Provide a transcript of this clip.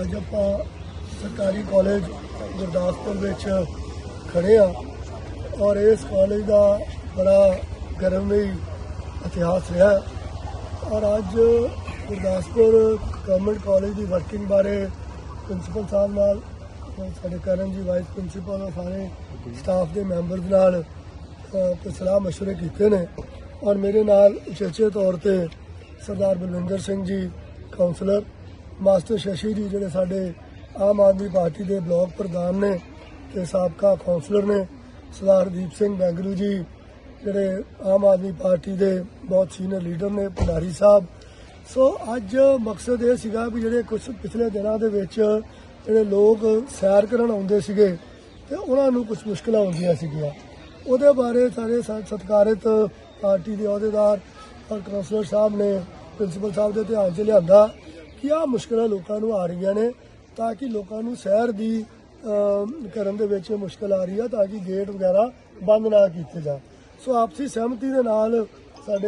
ਅੱਜ ਆਪਾਂ ਸਰਕਾਰੀ ਕਾਲਜ ਗੁਰਦਾਸਪੁਰ ਵਿੱਚ ਖੜੇ ਆ ਔਰ ਇਸ ਕਾਲਜ ਦਾ ਬੜਾ ਗਰਮਈ ਇਤਿਹਾਸ ਰਿਹਾ ਔਰ ਅੱਜ ਗੁਰਦਾਸਪੁਰ ਗਵਰਨਮੈਂਟ ਕਾਲਜ ਦੀ ਵਰਕਿੰਗ ਬਾਰੇ ਪ੍ਰਿੰਸੀਪਲ ਸਾਹਿਬ ਨਾਲ ਅ, ਸਾਡੇ ਕਰਨ ਜੀ ਵਾਈਸ ਪ੍ਰਿੰਸੀਪਲ ਔਰ ਸਾਰੇ ਸਟਾਫ ਦੇ ਮੈਂਬਰਸ ਨਾਲ ਅ, ਤੇ ਸਲਾਹ مشورے ਕੀਤੇ ਨੇ ਔਰ ਮੇਰੇ ਨਾਲ ਉਚੇਚੇ ਤੌਰ ਤੇ ਸਰਦਾਰ ਬਲਵਿੰਦਰ ਸਿੰਘ ਜੀ ਕਾਉਂਸਲਰ ਮਾਸਟਰ ਸ਼ਸ਼ੀ ਜੀ ਜਿਹੜੇ ਸਾਡੇ ਆਮ ਆਦਮੀ ਪਾਰਟੀ ਦੇ ਬਲਾਕ ਪ੍ਰਧਾਨ ਨੇ ਤੇ ਸਾਬਕਾ ਕਾਉਂਸਲਰ ਨੇ, ਸਰਦਾਰ ਦੀਪ ਸਿੰਘ ਬੈਂਗਲੂ ਜੀ, ਜਿਹੜੇ ਆਮ ਆਦਮੀ ਪਾਰਟੀ ਦੇ ਬਹੁਤ ਸੀਨੀਅਰ ਲੀਡਰ ਨੇ, ਭੰਡਾਰੀ ਸਾਹਿਬ। ਸੋ ਅੱਜ ਮਕਸਦ ਇਹ ਸੀਗਾ ਵੀ ਜਿਹੜੇ ਕੁਝ ਪਿਛਲੇ ਦਿਨਾਂ ਦੇ ਵਿੱਚ ਜਿਹੜੇ ਲੋਕ ਸੈਰ ਕਰਨ ਆਉਂਦੇ ਸੀਗੇ ਤੇ ਉਹਨਾਂ ਨੂੰ ਕੁਝ ਮੁਸ਼ਕਲਾਂ ਆਉਂਦੀਆਂ ਸੀਗੀਆਂ। ਉਹਦੇ ਬਾਰੇ ਸਾਰੇ ਸ- ਸਤਿਕਾਰਿਤ ਪਾਰਟੀ ਦੇ ਅਹੁਦੇਦਾਰ ਔਰ ਕਾਉਂਸਲਰ ਸਾਹਿਬ ਨੇ, ਪ੍ਰਿੰਸੀਪਲ ਸਾਹਿਬ ਦੇ ਧਿਆਨ 'ਚ ਲਿਆਂਦਾ। ਕਿ ਆਹ ਮੁਸ਼ਕਲਾਂ ਲੋਕਾਂ ਨੂੰ ਆ ਰਹੀਆਂ ਨੇ ਤਾਂ ਕਿ ਲੋਕਾਂ ਨੂੰ ਸ਼ਹਿਰ ਦੀ ਕਰਨ ਦੇ ਵਿੱਚ ਮੁਸ਼ਕਲ ਆ ਰਹੀ ਆ ਤਾਂ ਕਿ ਗੇਟ ਵਗੈਰਾ ਬੰਦ ਨਾ ਕੀਤੇ ਜਾਣ। ਸੋ ਆਪਸੀ ਸਹਿਮਤੀ ਦੇ ਨਾਲ